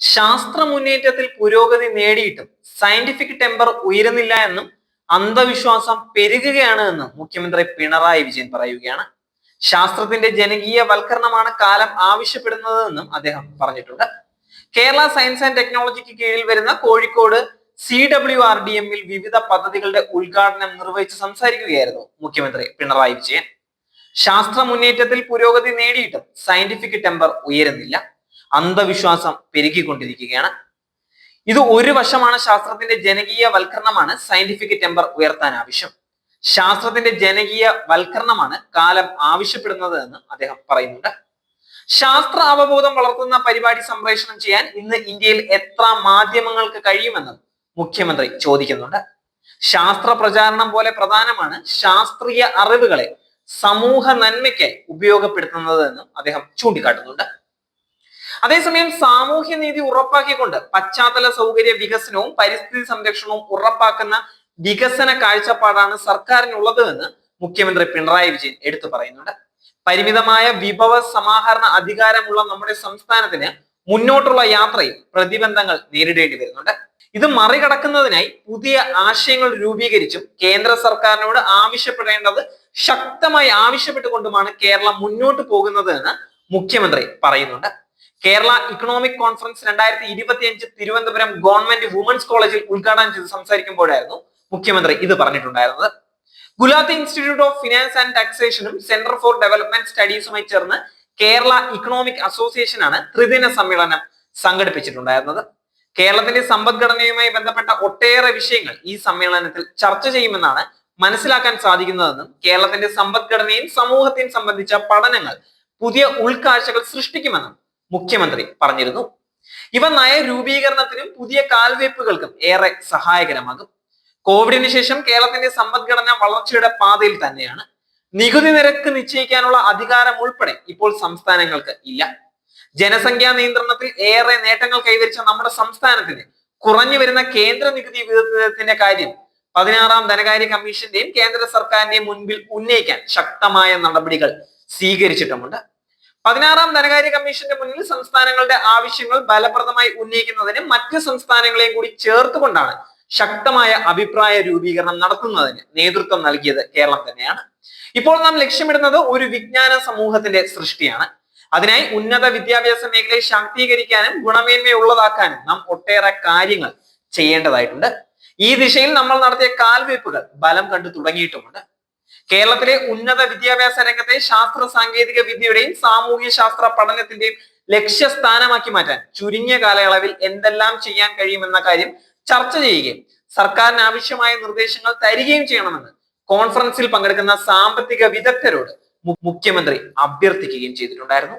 ശാസ്ത്ര മുന്നേറ്റത്തിൽ പുരോഗതി നേടിയിട്ടും സയന്റിഫിക് ടെമ്പർ ഉയരുന്നില്ല എന്നും അന്ധവിശ്വാസം പെരുകുകയാണ് എന്നും മുഖ്യമന്ത്രി പിണറായി വിജയൻ പറയുകയാണ്. ശാസ്ത്രത്തിന്റെ ജനകീയ വൽക്കരണമാണ് കാലം ആവശ്യപ്പെടുന്നത് എന്നും അദ്ദേഹം പറഞ്ഞിട്ടുണ്ട്. കേരള സയൻസ് ആൻഡ് ടെക്നോളജിക്ക് കീഴിൽ വരുന്ന Kozhikode C W R D എമ്മിൽ വിവിധ പദ്ധതികളുടെ ഉദ്ഘാടനം നിർവഹിച്ച് സംസാരിക്കുകയായിരുന്നു മുഖ്യമന്ത്രി പിണറായി വിജയൻ. ശാസ്ത്ര മുന്നേറ്റത്തിൽ പുരോഗതി നേടിയിട്ടും സയന്റിഫിക് ടെമ്പർ ഉയരുന്നില്ല. അന്ധവിശ്വാസം പെരുകിക്കൊണ്ടിരിക്കുകയാണ്. ഇത് ഒരു വശമാണ് ശാസ്ത്രത്തിന്റെ ജനകീയ വൽക്കരണമാണ് സയന്റിഫിക് ടെമ്പർ ഉയർത്താൻ ആവശ്യം. ശാസ്ത്രത്തിന്റെ ജനകീയ വൽക്കരണമാണ് കാലം ആവശ്യപ്പെടുന്നത് എന്ന് അദ്ദേഹം പറയുന്നുണ്ട്. ശാസ്ത്ര അവബോധം വളർത്തുന്ന പരിപാടി സംപ്രേഷണം ചെയ്യാൻ ഇന്ന് ഇന്ത്യയിൽ എത്ര മാധ്യമങ്ങൾക്ക് കഴിയുമെന്നും മുഖ്യമന്ത്രി ചോദിക്കുന്നുണ്ട്. ശാസ്ത്ര പ്രചാരണം പോലെ പ്രധാനമാണ് ശാസ്ത്രീയ അറിവുകളെ സമൂഹ നന്മയ്ക്കായി ഉപയോഗപ്പെടുത്തുന്നത് എന്നും അദ്ദേഹം ചൂണ്ടിക്കാട്ടുന്നുണ്ട്. അതേസമയം സാമൂഹ്യ നീതി ഉറപ്പാക്കിക്കൊണ്ട് പശ്ചാത്തല സൗകര്യ വികസനവും പരിസ്ഥിതി സംരക്ഷണവും ഉറപ്പാക്കുന്ന വികസന കാഴ്ചപ്പാടാണ് സർക്കാരിനുള്ളത് എന്ന് മുഖ്യമന്ത്രി പിണറായി വിജയൻ എടുത്തു പറയുന്നുണ്ട്. പരിമിതമായ വിഭവ സമാഹരണ അധികാരമുള്ള നമ്മുടെ സംസ്ഥാനത്തിന് മുന്നോട്ടുള്ള യാത്രയിൽ പ്രതിബന്ധങ്ങൾ നേരിടേണ്ടി വരുന്നുണ്ട്. ഇത് മറികടക്കുന്നതിനായി പുതിയ ആശയങ്ങൾ രൂപീകരിച്ചും കേന്ദ്ര സർക്കാരിനോട് ആവശ്യപ്പെടേണ്ടത് ശക്തമായി ആവശ്യപ്പെട്ടുകൊണ്ടുമാണ് കേരളം മുന്നോട്ട് പോകുന്നത് എന്ന് മുഖ്യമന്ത്രി പറയുന്നുണ്ട്. കേരള ഇക്കണോമിക് കോൺഫറൻസ് രണ്ടായിരത്തി ഇരുപത്തി അഞ്ച് തിരുവനന്തപുരം ഗവൺമെന്റ് വുമൻസ് കോളേജിൽ ഉദ്ഘാടനം ചെയ്ത് സംസാരിക്കുമ്പോഴായിരുന്നു മുഖ്യമന്ത്രി ഇത് പറഞ്ഞിട്ടുണ്ടായിരുന്നത്. Gulati institute of finance and ടാക്സേഷനും centre for development സ്റ്റഡീസുമായി ചേർന്ന് കേരള ഇക്കണോമിക് അസോസിയേഷൻ അസോസിയേഷനാണ് ത്രിദിന സമ്മേളനം സംഘടിപ്പിച്ചിട്ടുണ്ടായിരുന്നത്. കേരളത്തിന്റെ സമ്പദ്ഘടനയുമായി ബന്ധപ്പെട്ട ഒട്ടേറെ വിഷയങ്ങൾ ഈ സമ്മേളനത്തിൽ ചർച്ച ചെയ്യുമെന്നാണ് മനസ്സിലാക്കാൻ സാധിക്കുന്നതെന്നും കേരളത്തിന്റെ സമ്പദ്ഘടനയും സമൂഹത്തെയും സംബന്ധിച്ച പഠനങ്ങൾ പുതിയ ഉൾക്കാഴ്ചകൾ സൃഷ്ടിക്കുമെന്നും മുഖ്യമന്ത്രി പറഞ്ഞിരുന്നു. ഇവ നയ രൂപീകരണത്തിനും പുതിയ കാൽവയ്പുകൾക്കും ഏറെ സഹായകരമാകും. കോവിഡിന് ശേഷം കേരളത്തിന്റെ സമ്പദ്ഘടന വളർച്ചയുടെ പാതയിൽ തന്നെയാണ്. നികുതി നിരക്ക് നിശ്ചയിക്കാനുള്ള അധികാരം ഉൾപ്പെടെ ഇപ്പോൾ സംസ്ഥാനങ്ങൾക്ക് ഇല്ല. ജനസംഖ്യാ നിയന്ത്രണത്തിൽ ഏറെ നേട്ടങ്ങൾ കൈവരിച്ച നമ്മുടെ സംസ്ഥാനത്തിന് കുറഞ്ഞു വരുന്ന കേന്ദ്ര നികുതി വിഹിതത്തിന്റെ കാര്യം പതിനാറാം ധനകാര്യ കമ്മീഷന്റെയും കേന്ദ്ര സർക്കാരിന്റെയും മുൻപിൽ ഉന്നയിക്കാൻ ശക്തമായ നടപടികൾ സ്വീകരിച്ചിട്ടുമുണ്ട്. പതിനാറാം ധനകാര്യ കമ്മീഷന്റെ മുന്നിൽ സംസ്ഥാനങ്ങളുടെ ആവശ്യങ്ങൾ ഫലപ്രദമായി ഉന്നയിക്കുന്നതിന് മറ്റ് സംസ്ഥാനങ്ങളെയും കൂടി ചേർത്തുകൊണ്ടാണ് ശക്തമായ അഭിപ്രായ രൂപീകരണം നടത്തുന്നതിന് നേതൃത്വം നൽകിയത് കേരളം തന്നെയാണ്. ഇപ്പോൾ നാം ലക്ഷ്യമിടുന്നത് ഒരു വിജ്ഞാന സമൂഹത്തിന്റെ സൃഷ്ടിയാണ്. അതിനായി ഉന്നത വിദ്യാഭ്യാസ മേഖലയെ ശാക്തീകരിക്കാനും ഗുണമേന്മയുള്ളതാക്കാനും നാം ഒട്ടേറെ കാര്യങ്ങൾ ചെയ്യേണ്ടതായിട്ടുണ്ട്. ഈ ദിശയിൽ നമ്മൾ നടത്തിയ കാൽവയ്പ്പുകൾ ബലം കണ്ടു തുടങ്ങിയിട്ടുമുണ്ട്. കേരളത്തിലെ ഉന്നത വിദ്യാഭ്യാസ രംഗത്തെ ശാസ്ത്ര സാങ്കേതിക വിദ്യയുടെയും സാമൂഹ്യ ശാസ്ത്ര പഠനത്തിന്റെയും ലക്ഷ്യസ്ഥാനമാക്കി മാറ്റാൻ ചുരുങ്ങിയ കാലയളവിൽ എന്തെല്ലാം ചെയ്യാൻ കഴിയുമെന്ന കാര്യം ചർച്ച ചെയ്യുകയും സർക്കാരിന് ആവശ്യമായ നിർദ്ദേശങ്ങൾ തരികയും ചെയ്യണമെന്ന് കോൺഫറൻസിൽ പങ്കെടുക്കുന്ന സാമ്പത്തിക വിദഗ്ധരോട് മുഖ്യമന്ത്രി അഭ്യർത്ഥിക്കുകയും ചെയ്തിട്ടുണ്ടായിരുന്നു.